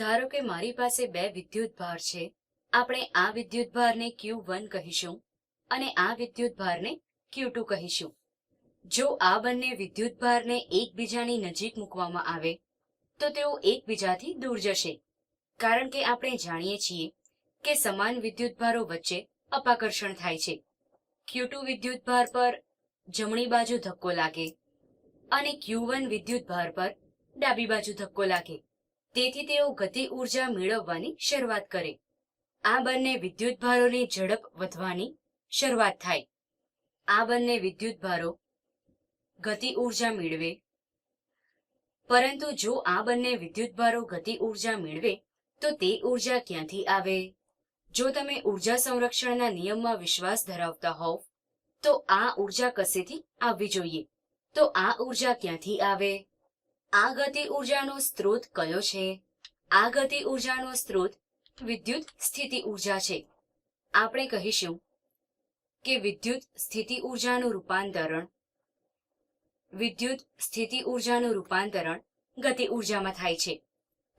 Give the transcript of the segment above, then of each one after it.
ધારો કે મારી પાસે બે વિદ્યુત ભાર છે, આપણે આ વિદ્યુત ભારને ક્યુ વન કહીશું અને આ વિદ્યુત ભારને ક્યુ ટુ કહીશું. જો આ બંને વિદ્યુત ભારને એકબીજાની નજીક મૂકવામાં આવે, તો તેઓ એકબીજાથી દૂર જશે. કારણ કે આપણે જાણીએ છીએ કે સમાન વિદ્યુત ભારો વચ્ચે અપાકર્ષણ થાય છે. ક્યુ ટુ વિદ્યુત ભાર પર જમણી બાજુ ધક્કો લાગે અને ક્યુ વન વિદ્યુત ભાર પર ડાબી બાજુ ધક્કો લાગે. તેથી તેઓ ગતિ ઊર્જા મેળવવાની શરૂઆત કરે. આ બંને વિદ્યુત ભારોની ઝડપ વધવાની શરૂઆત થાય. આ બંને વિદ્યુત ભારો ગતિ ઊર્જા મેળવે. પરંતુ જો આ બંને વિદ્યુત ભારો ગતિ ઊર્જા મેળવે, તો તે ઊર્જા ક્યાંથી આવે? જો તમે ઊર્જા સંરક્ષણના નિયમમાં વિશ્વાસ ધરાવતા હોવ, તો આ ઊર્જા કશેથી આવવી જોઈએ? તો આ ઊર્જા ક્યાંથી આવે? આ ગતિ ઉર્જાનો સ્ત્રોત કયો છે? આ ગતિ ઉર્જાનો સ્ત્રોત વિદ્યુત સ્થિતિ ઊર્જા છે. આપણે કહીશું કે વિદ્યુત સ્થિતિ ઉર્જાનું રૂપાંતરણ વિદ્યુત સ્થિતિ ઉર્જાનું રૂપાંતરણ ગતિ ઉર્જામાં થાય છે.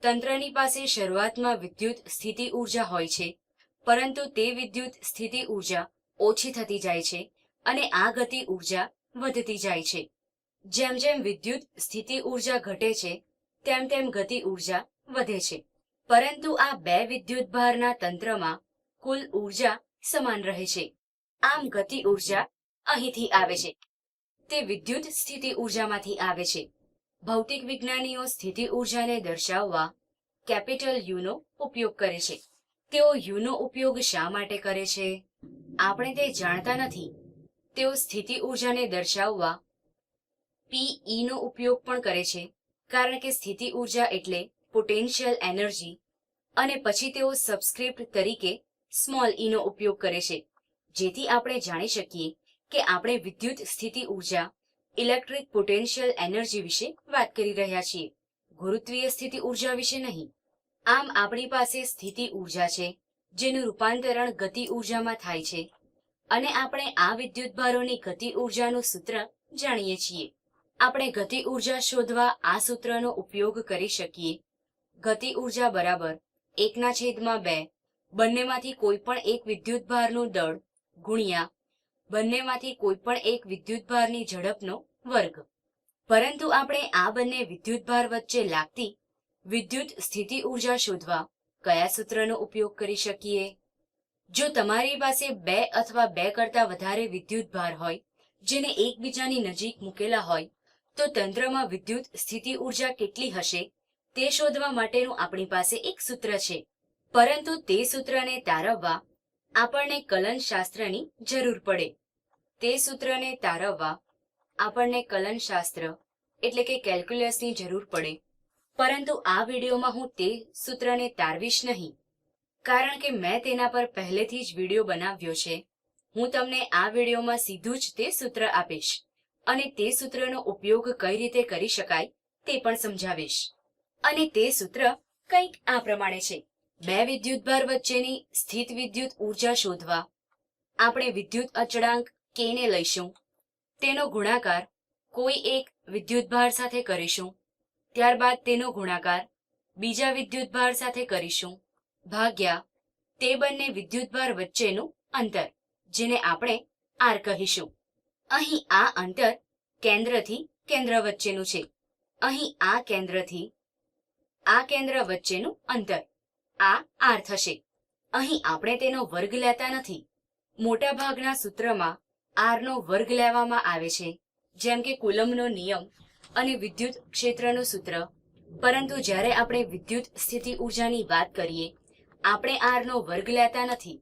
તંત્રની પાસે શરૂઆતમાં વિદ્યુત સ્થિતિ ઊર્જા હોય છે, પરંતુ તે વિદ્યુત સ્થિતિ ઊર્જા ઓછી થતી જાય છે અને આ ગતિ ઊર્જા વધતી જાય છે. જેમ જેમ વિદ્યુત, સ્થિતિ ઊર્જા ઘટે છે, તેમ તેમ ગતિ ઊર્જા વધે છે. પરંતુ આ બે વિદ્યુત ભારના તંત્રમાં કુલ ઊર્જા સમાન રહે છે. આમ ગતિ ઊર્જા અહીંથી આવે છે. તે વિદ્યુત સ્થિતિ ઉર્જામાંથી આવે છે. ભૌતિક વિજ્ઞાનીઓ સ્થિતિ ઉર્જાને દર્શાવવા કેપિટલ યુનો ઉપયોગ કરે છે. તેઓ યુનો ઉપયોગ શા માટે કરે છે? આપણે તે જાણતા નથી. તેઓ સ્થિતિ ઉર્જાને દર્શાવવા પીઈ નો ઉપયોગ પણ કરે છે, કારણ કે સ્થિતિ ઊર્જા એટલે પોટેન્શિયલ એનર્જી અને પછી તેઓ સબસ્ક્રિપ્ટ તરીકે સ્મોલ ઈ નો ઉપયોગ કરે છે. જેથી આપણે જાણી શકીએ કે આપણે વિદ્યુત સ્થિતિ ઊર્જા ઇલેક્ટ્રિક પોટેન્શિયલ એનર્જી વિશે વાત કરી રહ્યા છીએ. ગુરુત્વીય સ્થિતિ ઊર્જા વિશે નહીં. આમ આપણી પાસે સ્થિતિ ઊર્જા છે, જેનું રૂપાંતરણ ગતિ ઉર્જામાં થાય છે. અને આપણે આ વિદ્યુત ભારોની ગતિ ઊર્જાનું સૂત્ર જાણીએ છીએ. આપણે ગતિ ઊર્જા શોધવા આ સૂત્રનો ઉપયોગ કરી શકીએ. ગતિ ઊર્જા બરાબર એકના છેદમાં બે. બંનેમાંથી કોઈ પણ એક વિદ્યુત ભારનું દળ ગુણ્યા બંનેમાંથી કોઈ પણ એક વિદ્યુત ભારની ઝડપનો વર્ગ. પરંતુ આપણે આ બંને વિદ્યુતભાર વચ્ચે લાગતી વિદ્યુત સ્થિતિ ઊર્જા શોધવા કયા સૂત્રનો ઉપયોગ કરી શકીએ? જો તમારી પાસે બે અથવા બે કરતા વધારે વિદ્યુત ભાર હોય, જેને એકબીજાની નજીક મૂકેલા હોય તો તંત્રમાં વિદ્યુત સ્થિતિ ઊર્જા કેટલી હશે તે શોધવા માટેનું આપણી પાસે એક સૂત્ર છે. પરંતુ તે સૂત્રને તારવવા આપણને કલનશાસ્ત્રની જરૂર પડે. તે સૂત્રને તારવવા આપણને કલનશાસ્ત્ર એટલે કે કેલ્ક્યુલસની જરૂર પડે. પરંતુ આ વિડીયોમાં હું તે સૂત્રને તારવીશ નહીં. કારણ કે મેં તેના પર પહેલેથી જ વીડિયો બનાવ્યો છે. હું તમને આ વિડીયોમાં સીધું જ તે સૂત્ર આપીશ. અને તે સૂત્રનો ઉપયોગ કઈ રીતે કરી શકાય તે પણ સમજાવીશ. અને તે સૂત્ર કંઈક આ પ્રમાણે છે. બે વિદ્યુતભાર વચ્ચેની સ્થિત વિદ્યુત ઊર્જા શોધવા. આપણે વિદ્યુત અચળાંક કે ને લઈશું. તેનો ગુણાકાર કોઈ એક વિદ્યુતભાર સાથે કરીશું. ત્યારબાદ તેનો ગુણાકાર બીજા વિદ્યુતભાર સાથે કરીશું. ભાગ્યા તે બંને વિદ્યુતભાર વચ્ચેનું અંતર, જેને આપણે આર કહીશું. અહીં આ અંતર કેન્દ્રથી કેન્દ્ર વચ્ચેનું છે. અહીં આ કેન્દ્રથી આ કેન્દ્ર વચ્ચેનું અંતર. આ આર થશે. અહીં આપણે તેનો વર્ગ લેતા નથી. મોટાભાગના સૂત્રમાં આરનો વર્ગ લેવામાં આવે છે, જેમ કે કુલમનો નિયમ અને વિદ્યુત ક્ષેત્રનું સૂત્ર. પરંતુ જ્યારે આપણે વિદ્યુત સ્થિતિ ઉર્જાની વાત કરીએ, આપણે આરનો વર્ગ લેતા નથી.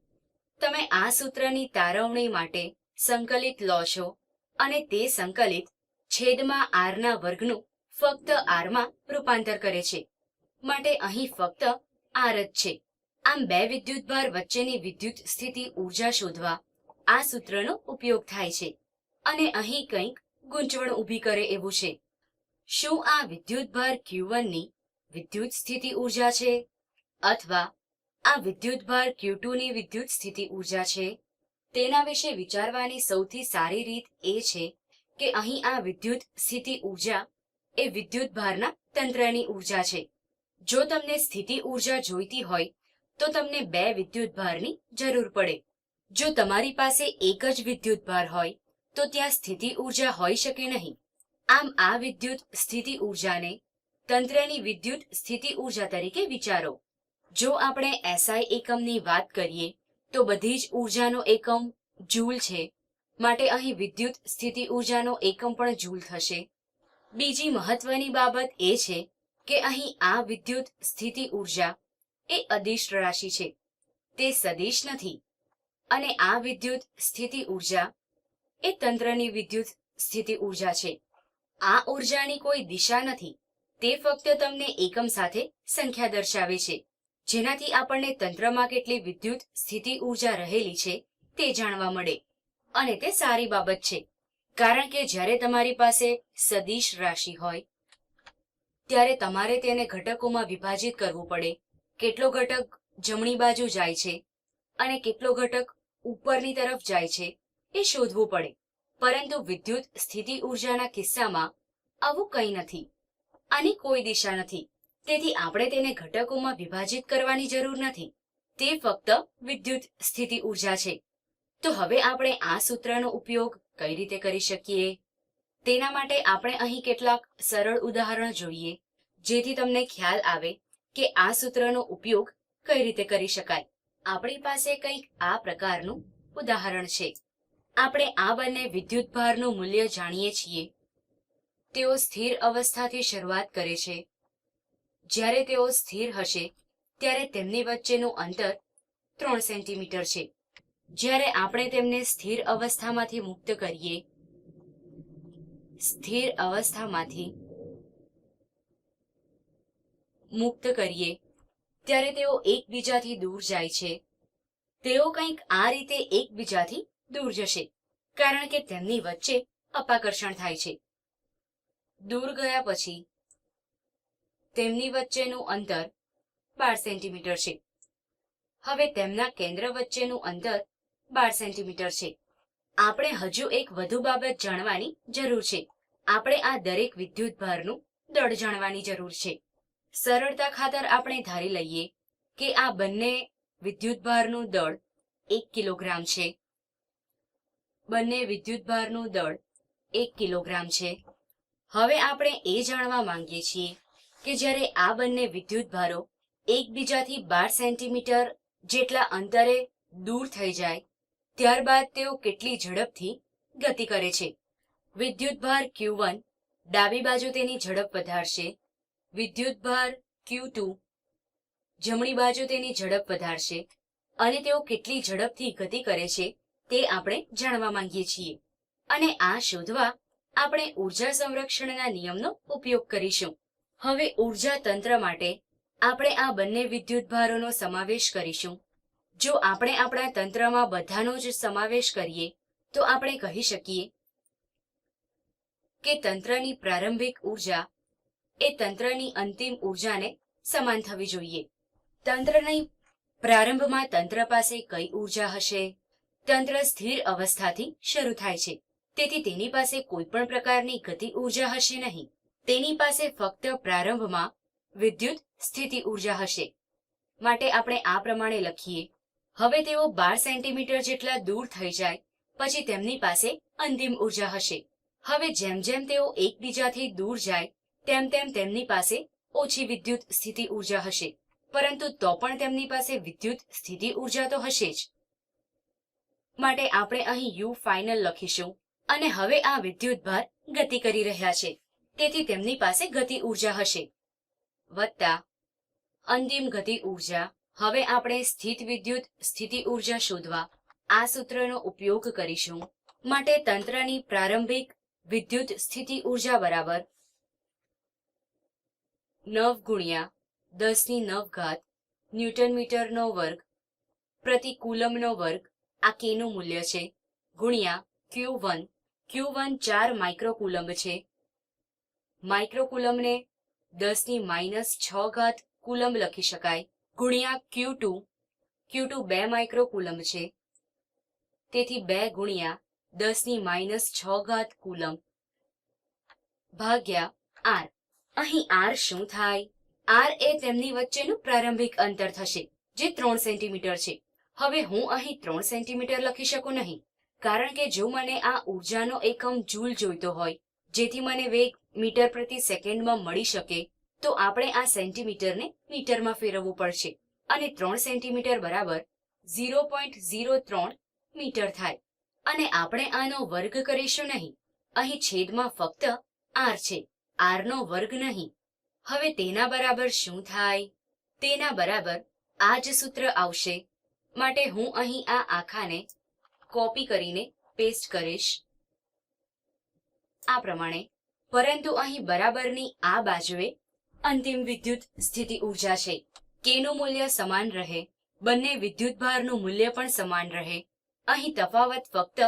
તમે આ સૂત્રની તારવણી માટે સંકલિત લો છો. અને તે સંકલિત છેદમાં આરના વર્ગનું ફક્ત આરમાં રૂપાંતર કરે છે. માટે અહીં ફક્ત આર જ છે. આમ બે વિદ્યુતભાર વચ્ચેની વિદ્યુત સ્થિતિ ઊર્જા શોધવા આ સૂત્રનો ઉપયોગ થાય છે. અને અહીં કંઈક ગૂંચવણ ઊભી કરે એવું છે. શું આ વિદ્યુતભાર ક્યુ ની વિદ્યુત સ્થિતિ ઊર્જા છે? અથવા આ વિદ્યુતભાર ક્યુ ની વિદ્યુત સ્થિતિ ઊર્જા છે? તેના વિશે વિચારવાની સૌથી સારી રીત એ છે કે અહીં આ વિદ્યુત સ્થિતિ ઊર્જા એ વિદ્યુત ભારના તંત્રની ઊર્જા છે. જો તમને સ્થિતિ ઊર્જા જોઈતી હોય, તો તમને બે વિદ્યુત ભારની જરૂર પડે. જો તમારી પાસે એક જ વિદ્યુત ભાર હોય, તો ત્યાં સ્થિતિ ઊર્જા હોઈ શકે નહીં. આમ આ વિદ્યુત સ્થિતિ ઉર્જાને તંત્રની વિદ્યુત સ્થિતિ ઊર્જા તરીકે વિચારો. જો આપણે એસઆઈ એકમની વાત કરીએ તો બધી જ ઉર્જાનો એકમ જૂલ છે. માટે અહીં વિદ્યુત સ્થિતિ ઉર્જાનો એકમ પણ જૂલ થશે. બીજી મહત્વની બાબત એ છે કે અહીં આ વિદ્યુત સ્થિતિ ઊર્જા એ અદિશ રાશિ છે. તે સદિશ નથી. અને આ વિદ્યુત સ્થિતિ ઊર્જા એ તંત્રની વિદ્યુત સ્થિતિ ઊર્જા છે. આ ઉર્જાની કોઈ દિશા નથી. તે ફક્ત તમને એકમ સાથે સંખ્યા દર્શાવે છે. જેનાથી આપણને તંત્રમાં કેટલી વિદ્યુત સ્થિતિ ઊર્જા રહેલી છે તે જાણવા મળે. અને તે સારી બાબત છે. કારણ કે જ્યારે તમારી પાસે સદિશ રાશિ હોય, ત્યારે તમારે તેને ઘટકોમાં વિભાજિત કરવું પડે. કેટલો ઘટક જમણી બાજુ જાય છે અને કેટલો ઘટક ઉપરની તરફ જાય છે એ શોધવું પડે. પરંતુ વિદ્યુત સ્થિતિ ઉર્જાના કિસ્સામાં આવું કંઈ નથી. આની કોઈ દિશા નથી. તેથી આપણે તેને ઘટકોમાં વિભાજિત કરવાની જરૂર નથી. તે ફક્ત વિદ્યુત સ્થિતિ ઊર્જા છે. તો હવે આપણે આ સૂત્રનો ઉપયોગ કઈ રીતે કરી શકીએ? તેના માટે આપણે અહીં કેટલાક સરળ ઉદાહરણ જોઈએ, જેથી તમને ખ્યાલ આવે કે આ સૂત્રનો ઉપયોગ કઈ રીતે કરી શકાય. આપણી પાસે કંઈક આ પ્રકારનું ઉદાહરણ છે. આપણે આ બંને વિદ્યુતભારનું મૂલ્ય જાણીએ છીએ. તેઓ સ્થિર અવસ્થાથી શરૂઆત કરે છે. જ્યારે તેઓ સ્થિર હશે, ત્યારે તેમની વચ્ચેનું અંતર ત્રણ સેન્ટીમીટર છે. જ્યારે આપણે તેમને સ્થિર અવસ્થામાંથી મુક્ત કરીએ, સ્થિર અવસ્થામાંથી મુક્ત કરીએ, ત્યારે તેઓ એકબીજાથી દૂર જાય છે. તેઓ કંઈક આ રીતે એકબીજાથી દૂર જશે, કારણ કે તેમની વચ્ચે અપાકર્ષણ થાય છે. દૂર ગયા પછી તેમની વચ્ચેનું અંતર બાર સેન્ટીમીટર છે. હવે તેમના કેન્દ્ર વચ્ચેનું અંતર બાર સેન્ટીમીટર છે. આપણે હજુ એક વધુ બાબત જાણવાની જરૂર છે. આપણે આ દરેક વિદ્યુત ભારનું દળ જાણવાની જરૂર છે. સરળતા ખાતર આપણે ધારી લઈએ કે આ બંને વિદ્યુત ભારનું દળ એક કિલોગ્રામ છે. બંને વિદ્યુત ભારનું દળ એક કિલોગ્રામ છે. હવે આપણે એ જાણવા માંગીએ છીએ કે જ્યારે આ બંને વિદ્યુત ભારો એકબીજાથી બાર સેન્ટીમીટર જેટલા અંતરે દૂર થઈ જાય, ત્યારબાદ તેઓ કેટલી ઝડપથી ગતિ કરે છે. વિદ્યુતભાર Q1 ડાબી બાજુ તેની ઝડપ વધારશે. વિદ્યુતભાર Q2 જમણી બાજુ તેની ઝડપ વધારશે. અને તેઓ કેટલી ઝડપથી ગતિ કરે છે તે આપણે જાણવા માંગીએ છીએ. અને આ શોધવા આપણે ઊર્જા સંરક્ષણના નિયમનો ઉપયોગ કરીશું. હવે ઊર્જા તંત્ર માટે આપણે આ બંને વિદ્યુતભારોનો સમાવેશ કરીશું. જો આપણે આપણા તંત્રમાં બધાનો જ સમાવેશ કરીએ, તો આપણે કહી શકીએ કે તંત્રની પ્રારંભિક ઊર્જા એ તંત્રની અંતિમ ઉર્જાને સમાન થવી જોઈએ. તંત્રની પ્રારંભમાં તંત્ર પાસે કઈ ઊર્જા હશે? તંત્ર સ્થિર અવસ્થાથી શરૂ થાય છે. તેથી તેની પાસે કોઈ પણ પ્રકારની ગતિ ઊર્જા હશે નહીં. તેની પાસે ફક્ત પ્રારંભમાં વિદ્યુત સ્થિતિ ઊર્જા હશે. માટે આપણે આ પ્રમાણે લખીએ. હવે તેઓ બાર સેન્ટીમીટર જેટલા દૂર થઈ જાય, પછી તેમની પાસે અંતિમ ઊર્જા હશે. હવે જેમ જેમ તેઓ એકબીજાથી દૂર જાય, તેમ તેમ તેમની પાસે ઓછી વિદ્યુત સ્થિતિ ઊર્જા હશે. પરંતુ તો પણ તેમની પાસે વિદ્યુત સ્થિતિ ઊર્જા તો હશે જ. માટે આપણે અહીં યુ ફાઇનલ લખીશું. અને હવે આ વિદ્યુત ભાર ગતિ કરી રહ્યા છે. તેથી તેમની પાસે ગતિ ઊર્જા હશે. વત્તા અંતિમ ગતિ ઊર્જા હવે આપણે સ્થિત વિદ્યુત સ્થિતિ ઊર્જા શોધવા આ સૂત્રનો ઉપયોગ કરીશું. માટે તંત્રની પ્રારંભિક વિદ્યુત સ્થિતિ ઊર્જા બરાબર નવ ગુણ્યા દસની નવ ઘાત ન્યૂટન મીટરનો વર્ગ પ્રતિ કુલમનો વર્ગ આ કેનું મૂલ્ય છે. ગુણ્યા ક્યુ વન ક્યુ વન ચાર માઇક્રોકુલમ્બ છે. માઇક્રોકુલમને દસની માઇનસ છ ઘાત કુલમ લખી શકાય. ગુણ્યા ક્યુ ટુ ક્યુ ટુ બે માઇક્રોકુલમ્બ છે. તેથી બે ગુણ્યા દસની માઇનસ છ ઘાત કુલમ ભાગ્યા આર. અહીં આર શું થાય? આર એ તેમની વચ્ચેનું પ્રારંભિક અંતર થશે, જે ત્રણ સેન્ટીમીટર છે. હવે હું અહીં ત્રણ સેન્ટીમીટર લખી શકું નહીં, કારણ કે જો મને આ ઉર્જાનો એકમ જૂલ જોઈતો હોય જેથી મને વેગ મીટર પ્રતિ સેકન્ડમાં મળી શકે, તો આપણે આ સેન્ટીમીટરને મીટરમાં ફેરવવું પડશે અને ત્રણ સેન્ટીમીટર બરાબર ઝીરો પોઈન્ટ ઝીરો ત્રણ મીટર થાય. અને આપણે આનો વર્ગ કરીશું નહીં. અહીં છેદમાં ફક્ત આર છે. આરનો વર્ગ નહીં. હવે તેના બરાબર શું થાય? તેના બરાબર આ જ સૂત્ર આવશે. માટે હું અહીં આ આખાને કોપી કરીને પેસ્ટ કરીશ. આ પ્રમાણે, પરંતુ અહીં બરાબરની આ બાજુએ અંતિમ વિદ્યુત સ્થિતિ ઊર્જા છે. કેનું મૂલ્ય સમાન રહે, બંને વિદ્યુતભારનું મૂલ્ય પણ સમાન રહે. અહીં તફાવત ફક્ત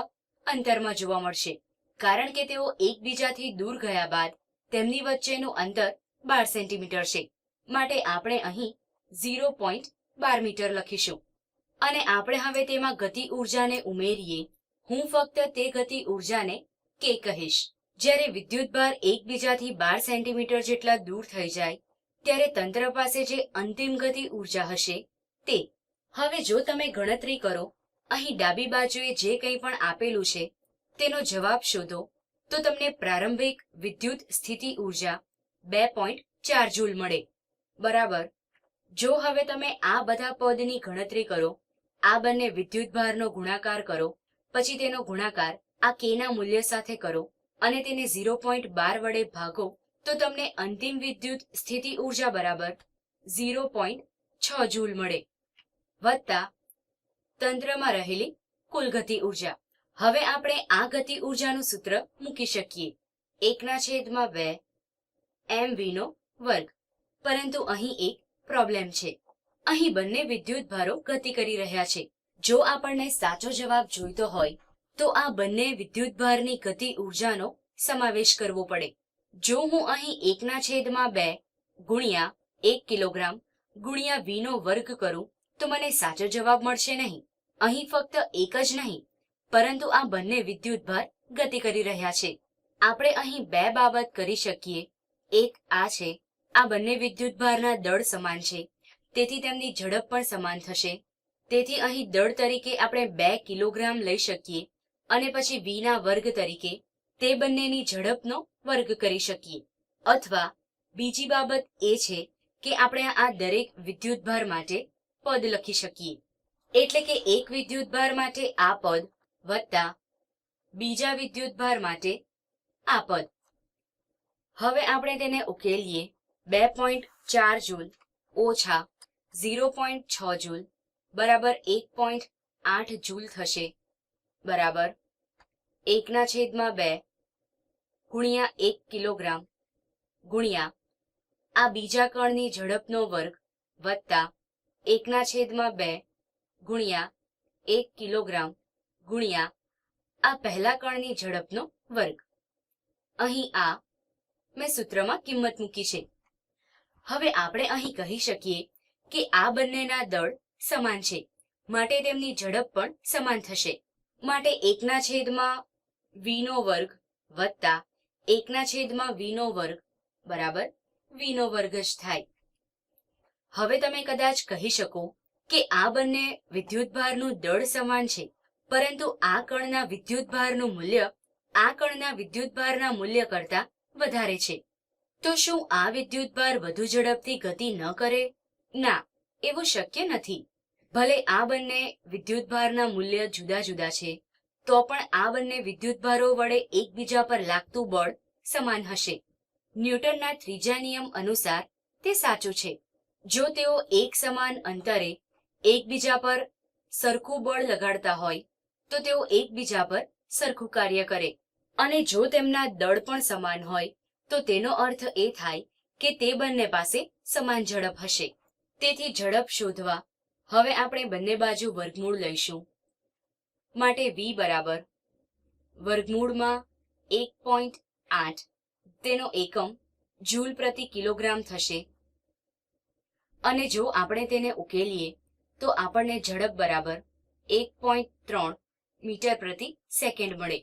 અંતરમાં જોવા મળશે, કારણ કે તેઓ એકબીજાથી દૂર ગયા બાદ તેમની વચ્ચેનું અંતર બાર સેન્ટીમીટર છે. માટે આપણે અહીં ઝીરો પોઈન્ટ બાર મીટર લખીશું. અને આપણે હવે તેમાં ગતિ ઊર્જાને ઉમેરીએ. હું ફક્ત તે ગતિ ઊર્જાને કે કહીશ. જ્યારે વિદ્યુતભાર એકબીજાથી બાર સેન્ટીમીટર જેટલા દૂર થઈ જાય, ત્યારે તંત્ર પાસે જે અંતિમ ગતિ ઊર્જા હશે તે. હવે જો તમે ગણતરી કરો, અહીં ડાબી બાજુએ જે કંઈ પણ આપેલું છે, તેનો જવાબ શોધો, તો તમને પ્રારંભિક વિદ્યુત સ્થિતિ ઊર્જા બે પોઈન્ટ ચાર જૂલ મળે. બરાબર? જો હવે તમે આ બધા પદની ગણતરી કરો, આ બંને વિદ્યુતભારનો ગુણાકાર કરો, પછી તેનો ગુણાકાર આ કેના મૂલ્ય સાથે કરો અને તેને ઝીરો પોઈન્ટ બાર વડે ભાગો, તો તમને અંતિમ વિદ્યુત સ્થિતિ ઊર્જા બરાબર ઝીરો પોઈન્ટ છ જૂલ મળે. વત્તા તંત્રમાં રહેલી કુલ ગતિ ઊર્જા. હવે આપણે આ ગતિ ઊર્જાનું સૂત્ર મૂકી શકીએ. એકના છેદમાં બે એમ વીનો વર્ગ. પરંતુ અહીં એક પ્રોબ્લેમ છે. અહીં બંને વિદ્યુત ભારો ગતિ કરી રહ્યા છે. જો આપણને સાચો જવાબ જોઈતો હોય તો આ બંને વિદ્યુતભારની ગતિ ઉર્જાનો સમાવેશ કરવો પડે. જો હું અહીં એકના છેદમાં બે ગુણ્યા એક કિલોગ્રામ ગુણ્યા વીનો વર્ગ કરું, તો મને સાચો જવાબ મળશે નહીં. અહીં ફક્ત એક જ નહીં, પરંતુ આ બંને વિદ્યુતભાર ગતિ કરી રહ્યા છે. આપણે અહીં બે બાબત કરી શકીએ. એક આ છે, આ બંને વિદ્યુતભારના દળ સમાન છે, તેથી તેમની ઝડપ પણ સમાન થશે. તેથી અહીં દળ તરીકે આપણે બે કિલોગ્રામ લઈ શકીએ. અને પછી બીના વર્ગ તરીકે તે બંનેની ઝડપનો વર્ગ કરી શકીએ. અથવા બીજી બાબત એ છે કે આપણે આ દરેક વિદ્યુતભાર માટે પદ લખી શકીએ. એટલે કે એક વિદ્યુતભાર માટે આ પદ વત્તા બીજા વિદ્યુતભાર માટે આ પદ. હવે આપણે તેને ઉકેલીએ બે પોઈન્ટ ચાર જૂલ ઓછા ઝીરો પોઈન્ટ છ જૂલ બરાબર એક પોઈન્ટ આઠ જૂલ થશે. બરાબર. એકના છેદમાં બે, ગુણ્યા એક કિલોગ્રામ, ગુણ્યા, આ બીજા કણની ઝડપનો વર્ગ વત્તા એકના છેદમાં બે, ગુણ્યા એક કિલોગ્રામ, ગુણ્યા આ પહેલા કણની ઝડપનો વર્ગ. અહીં આ મેં સૂત્રમાં કિંમત મૂકી છે. હવે આપણે અહીં કહી શકીએ કે આ બંનેના દળ સમાન છે. માટે તેમની ઝડપ પણ સમાન થશે. માટે એકના છેદમાં વીનો વર્ગ વત્તા એકના છેદમાં વીનો વર્ગ બરાબર વીનો વર્ગ જ થાય. હવે તમે કદાચ કહી શકો કે આ બંને વિદ્યુતભારનું દળ સમાન છે, પરંતુ આ કણના વિદ્યુતભારનું મૂલ્ય આ કણના વિદ્યુતભારના મૂલ્ય કરતા વધારે છે. તો શું આ વિદ્યુતભાર વધુ ઝડપથી ગતિ ન કરે? ના, એવું શક્ય નથી. ભલે આ બંને વિદ્યુતભારના મૂલ્ય જુદા જુદા છે, તો પણ આ બંને વિદ્યુતભારો વડે એકબીજા પર લાગતું બળ સમાન હશે. ન્યૂટનના ત્રીજા નિયમ અનુસાર તે સાચું છે. જો તેઓ એક સમાન અંતરે એકબીજા પર સરખું બળ લગાડતા હોય, તો તેઓ એકબીજા પર સરખું કાર્ય કરે. અને જો તેમના દળ પણ સમાન હોય, તો તેનો અર્થ એ થાય કે તે બંને પાસે સમાન ઝડપ હશે. તેથી ઝડપ શોધવા હવે આપણે બંને બાજુ વર્ગમૂળ લઈશું. માટે વી બરાબર વર્ગમૂળમાં એક પોઈન્ટ આઠ. તેનો એકમ જૂલ પ્રતિ કિલોગ્રામ થશે. અને જો આપણે તેને ઉકેલીએ, તો આપણને ઝડપ બરાબર એક પોઈન્ટ ત્રણ મીટર પ્રતિ સેકન્ડ મળે.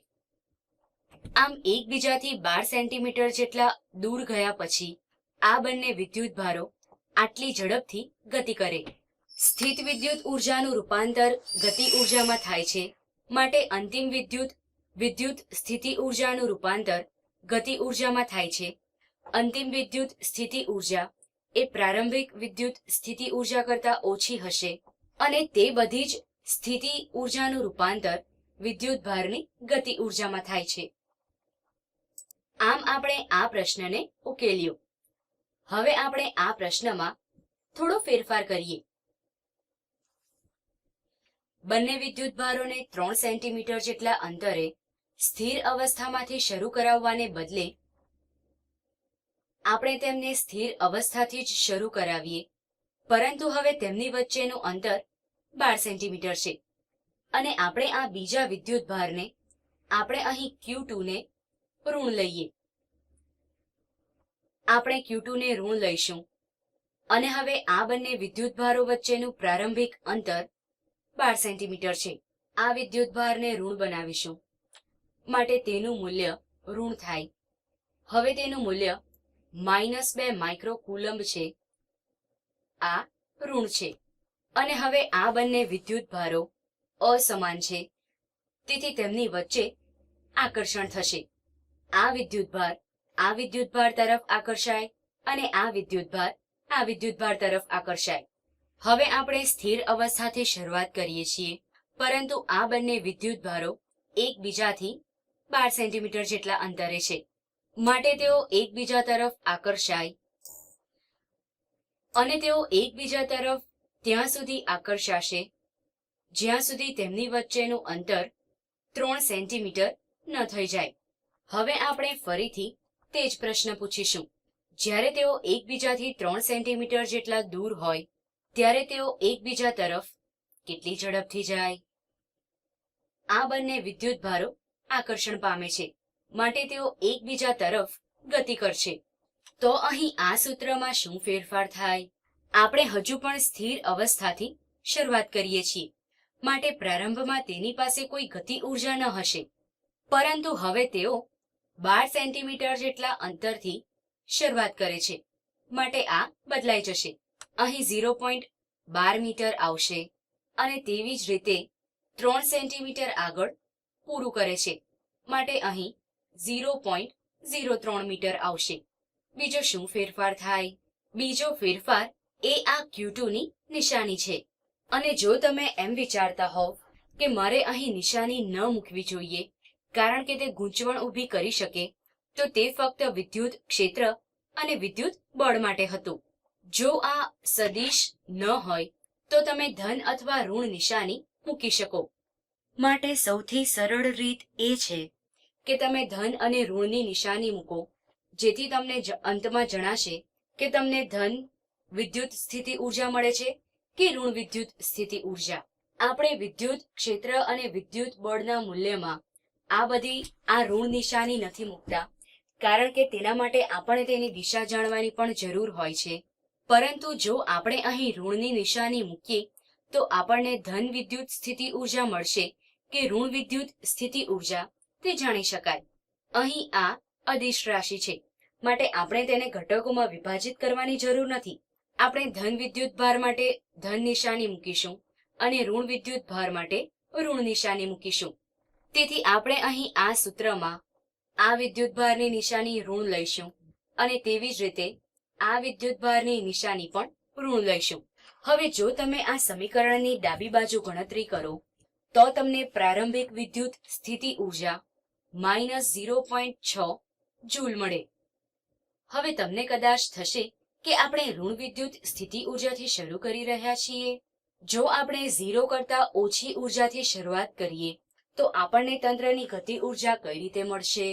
આમ એકબીજાથી બાર સેન્ટીમીટર જેટલા દૂર ગયા પછી આ બંને વિદ્યુત ભારો આટલી ઝડપથી ગતિ કરે. સ્થિત વિદ્યુત ઉર્જાનું રૂપાંતર ગતિ ઉર્જામાં થાય છે. માટે અંતિમ વિદ્યુત વિદ્યુત સ્થિતિ ઉર્જાનું રૂપાંતર ગતિ ઉર્જામાં થાય છે. અંતિમ વિદ્યુત સ્થિતિ ઊર્જા એ પ્રારંભિક વિદ્યુત સ્થિતિ ઊર્જા કરતાં ઓછી હશે અને તે બધી જ સ્થિતિ ઉર્જાનું રૂપાંતર વિદ્યુત ભારની ગતિ ઉર્જામાં થાય છે. આમ આપણે આ પ્રશ્નને ઉકેલ્યો. હવે આપણે આ પ્રશ્નમાં થોડો ફેરફાર કરીએ. બંને વિદ્યુત ત્રણ સેન્ટીમીટર જેટલા અંતરે સ્થિર અવસ્થામાંથી શરૂ કરાવવાને બદલે આપણે તેમને સ્થિર અવસ્થાથી જ શરૂ કરાવીએ. પરંતુ હવે તેમની વચ્ચેનું અંતર બાર સેન્ટીમીટર છે. અને આપણે આ બીજા વિદ્યુત ભારને આપણે અહીં ક્યુ ને ઋણ લઈએ. આપણે ક્યુ ને ઋણ લઈશું. અને હવે આ બંને વિદ્યુત ભારો વચ્ચેનું પ્રારંભિક અંતર બાર સેન્ટીમીટર છે. આ વિદ્યુત ભારને ઋણ બનાવીશું. માટે તેનું મૂલ્ય ઋણ થાય. હવે તેનું મૂલ્ય માઇનસ બે માઇક્રો કુલમ્બ છે. આ ઋણ છે. અને હવે આ બંને વિદ્યુત ભારો અસમાન છે. તેથી તેમની વચ્ચે આકર્ષણ થશે. આ વિદ્યુતભાર આ વિદ્યુતભાર તરફ આકર્ષાય અને આ વિદ્યુતભાર આ વિદ્યુતભાર તરફ આકર્ષાય. હવે આપણે સ્થિર અવસ્થાથી શરૂઆત કરીએ છીએ. પરંતુ આ બંને વિદ્યુત ભારો એકબીજાથી બાર સેન્ટીમીટર જેટલા અંતરે છે. માટે તેઓ એકબીજા તરફ આકર્ષાય. અને તેઓ એકબીજા તરફ ત્યાં સુધી આકર્ષાશે, જ્યાં સુધી તેમની વચ્ચેનું અંતર ત્રણ સેન્ટીમીટર ન થઈ જાય. હવે આપણે ફરીથી તે જ પ્રશ્ન પૂછીશું. જ્યારે તેઓ એકબીજાથી ત્રણ સેન્ટીમીટર જેટલા દૂર હોય ત્યારે તેઓ એકબીજા તરફ કેટલી ઝડપથી જાય? આ બંને વિદ્યુત ભારો આકર્ષણ પામે છે. માટે તેઓ એકબીજા તરફ ગતિ કરશે. તો અહીં આ સૂત્રમાં શું ફેરફાર થાય? આપણે હજુ પણ સ્થિર અવસ્થાથી શરૂઆત કરીએ છીએ. માટે પ્રારંભમાં તેની પાસે કોઈ ગતિ ઊર્જા ન હશે. પરંતુ હવે તેઓ બાર સેન્ટીમીટર જેટલા અંતરથી શરૂઆત કરે છે. માટે આ બદલાઈ જશે. અહીં ઝીરો પોઈન્ટ બાર મીટર આવશે અને તેવી જ રીતે ત્રણ સેન્ટીમીટર આગળ પૂરું કરે છે. માટે અહીં ઝીરો પોઈન્ટ ઝીરો ત્રણ મીટર આવશે. બીજો શું ફેરફાર થાય? બીજો ફેરફાર એ આ ક્યુ ની નિશાની છે. અને જો તમે એમ વિચારતા હોવ કે મારે અહીં નિશાની ન મૂકવી જોઈએ, કારણ કે તે ગૂંચવણ ઊભી કરી શકે, તો તે ફક્ત વિદ્યુત ક્ષેત્ર અને વિદ્યુત બળ માટે હતું. જો આ સદિશ ન હોય, તો તમે ધન અથવા ઋણ નિશાની મૂકી શકો. માટે સૌથી સરળ રીત એ છે કે તમે ધન અને ઋણની નિશાની મૂકો, જેથી તમને અંતમાં જણાશે કે તમને ધન વિદ્યુત સ્થિતિ ઊર્જા મળે છે કે ઋણ વિદ્યુત સ્થિતિ ઊર્જા. આપણે વિદ્યુત ક્ષેત્ર અને વિદ્યુત બળના મૂલ્યમાં આ બધી, આ ઋણ નિશાની નથી મૂકતા, કારણ કે તેના માટે આપણે તેની દિશા જાણવાની પણ જરૂર હોય છે. પરંતુ જો આપણે અહીં ઋણની નિશાની મૂકીએ, તો આપણને ધન વિદ્યુત સ્થિતિ ઊર્જા મળશે કે ઋણ વિદ્યુત સ્થિતિ ઊર્જા તે જાણી શકાય. અહીં આ અદિશ રાશિ છે. માટે આપણે તેને ઘટકોમાં વિભાજિત કરવાની જરૂર નથી. આપણે ધન વિદ્યુત ભાર માટે ધન નિશાની મૂકીશું અને ઋણ વિદ્યુત ભાર માટે ઋણ નિશાની મૂકીશું. તેથી આપણે અહીં આ સૂત્રમાં આ વિદ્યુત ભારની નિશાની ઋણ લઈશું અને તેવી જ રીતે આ વિદ્યુતભારની નિશાની પણ ઋણ લઈશું. હવે જો તમે આ સમીકરણની ડાબી બાજુ ગણતરી કરો, તો તમને પ્રારંભિક વિદ્યુત સ્થિતિ ઊર્જા માઇનસ ઝીરો પોઈન્ટ છ જૂલ મળે. હવે તમને કદાચ થશે કે આપણે ઋણ વિદ્યુત સ્થિતિ ઉર્જાથી શરૂ કરી રહ્યા છીએ. જો આપણે ઝીરો કરતા ઓછી ઉર્જાથી શરૂઆત કરીએ, તો આપણને તંત્રની ગતિ ઊર્જા કઈ રીતે મળશે?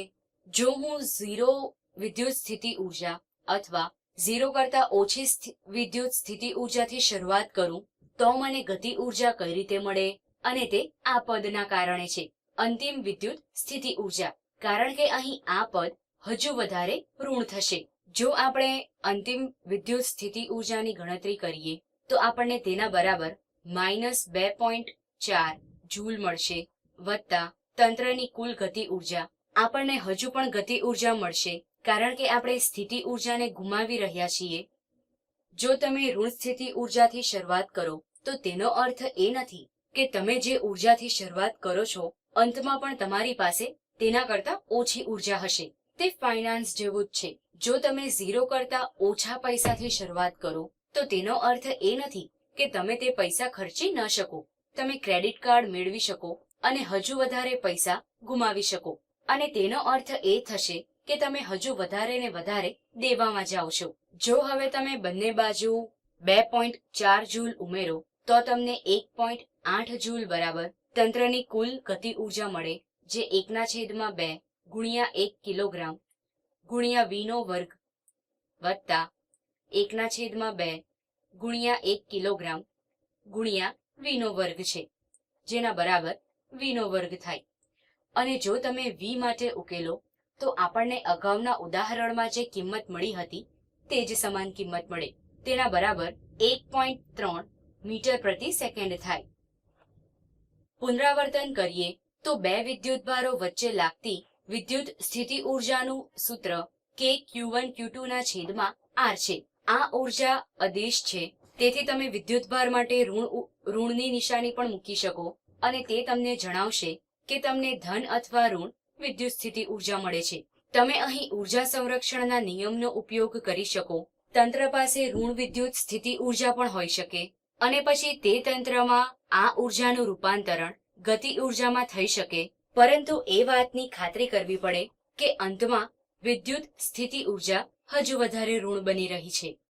જો હું ઝીરો વિદ્યુત સ્થિતિ ઊર્જા અથવા ઝીરો કરતા ઓછી વિદ્યુત સ્થિતિ ઉર્જાથી શરૂઆત કરું, તો મને ગતિ ઊર્જા કઈ રીતે મળે? અને તે આ પદના કારણે છે. અંતિમ વિદ્યુત સ્થિતિ ઊર્જા કારણ કે અહીં આ પદ હજુ વધારે ઋણ થશે. જો આપણે અંતિમ વિદ્યુત સ્થિતિ ઉર્જાની ગણતરી કરીએ, તો આપણને તેના બરાબર માઇનસ બે પોઈન્ટ ચાર જૂલ મળશે, વત્તા તંત્રની કુલ ગતિ ઊર્જા આપણને હજુ પણ ગતિ ઊર્જા મળશે કારણ કે આપણે સ્થિતિ ઉર્જાને ગુમાવી રહ્યા છીએ. જો તમે ઋણ સ્થિતિ ઉર્જાથી શરૂઆત કરો, તો તેનો અર્થ એ નથી કે તમે જે ઉર્જાથી શરૂઆત કરો છો, અંતમાં પણ તમારી પાસે તેના કરતાં ઓછી ઊર્જા હશે. તે ફાઇનાન્સ જેવું જ છે. જો તમે ઝીરો કરતાં ઓછા પૈસાથી શરૂઆત કરો, તો તેનો અર્થ એ નથી કે તમે તે પૈસા ખર્ચી ન શકો. તમે ક્રેડિટ કાર્ડ મેળવી શકો અને હજુ વધારે પૈસા ગુમાવી શકો. અને તેનો અર્થ એ થશે કે તમે હજુ વધારે ને વધારે દેવામાં જાઓ છો. જો હવે તમે બંને બાજુ બે પોઈન્ટ ચાર જૂલ ઉમેરો, તો તમને એક પોઈન્ટ આઠ જૂલ બરાબર તંત્રની કુલ ગતિ ઊર્જા મળે, જે એકના છેદમાં બે ગુણ્યા એક કિલોગ્રામ ગુણ્યા વીનો વર્ગ વત્તા એકના છેદમાં બે ગુણ્યા એક કિલોગ્રામ ગુણ્યા વીનો વર્ગ છે, જેના બરાબર વીનો વર્ગ થાય. અને જો તમે વી માટે ઉકેલો તો આપણને અગાઉના ઉદાહરણમાં જે કિંમત મળી હતી, તે જ સમાન કિંમત મળે. તેના બરાબર એક પોઈન્ટ ત્રણ મીટર પ્રતિ સેકન્ડ થાય. પુનરાવર્તન કરીએ તો બે વિદ્યુતભારો વચ્ચે લાગતી વિદ્યુત સ્થિતિ ઉર્જાનું સૂત્ર કે ક્યુ વન ક્યુ ટુ ના છેદમાં આર છે. આ ઊર્જા અદેશ છે. તેથી તમે વિદ્યુતભાર માટે ઋણ ઋણની નિશાની પણ મૂકી શકો અને તે તમને જણાવશે કે તમને ધન અથવા ઋણ વિદ્યુત સ્થિતિ ઊર્જા મળે છે. તમે અહીં ઊર્જા સંરક્ષણના નિયમનો ઉપયોગ કરી શકો. તંત્ર પાસે ઋણ વિદ્યુત સ્થિતિ ઊર્જા પણ હોઈ શકે. અને પછી તે તંત્રમાં આ ઉર્જાનું રૂપાંતરણ ગતિ ઉર્જામાં થઈ શકે. પરંતુ એ વાતની ખાતરી કરવી પડે કે અંતમાં વિદ્યુત સ્થિતિ ઊર્જા હજુ વધારે ઋણ બની રહી છે.